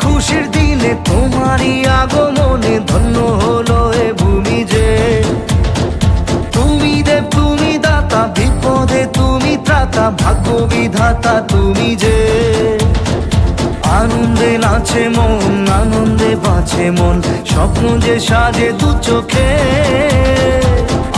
খুশির দিনে তোমারই আগমনে ধন্য হলো এ ভূমি যে। তুমি দেব, তুমি দাতা, বিপদে তুমি ত্রাতা ভাগ্য বিধাতা তুমি যে। আনন্দে নাচে মন, আনন্দে বাঁচে মন, স্বপ্ন যে সাজে দু চোখে।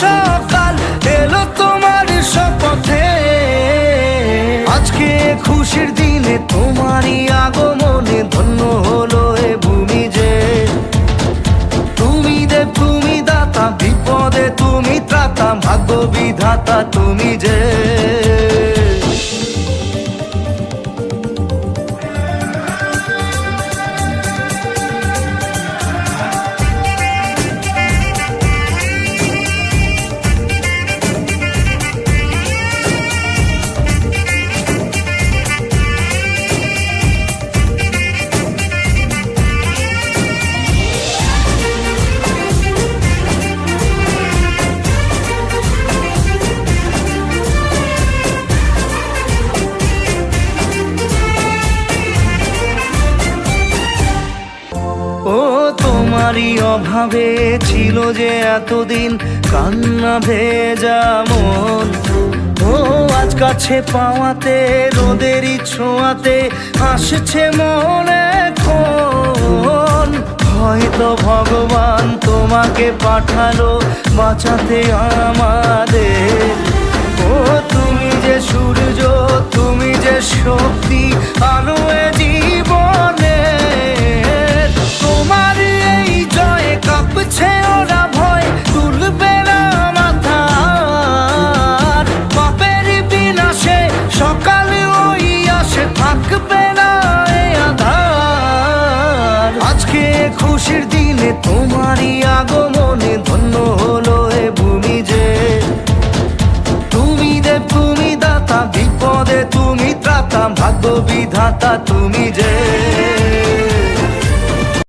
সকাল এলো তোমার শপথে আজকে খুশির দিনে তোমারই আগমনে। তোমারই অভাবে ছিল যে এতদিন কান্না ভেজা মন। ও, আজ কাছে পাওয়াতে রোদেরই ছোঁয়াতে আসছে মনে কোন হয়তো ভগবান তোমাকে পাঠালো বাঁচাতে আমাদের। ও, তুমি যে সূর্য, তুমি যে শক্তি, আলো দাতা তুমি যে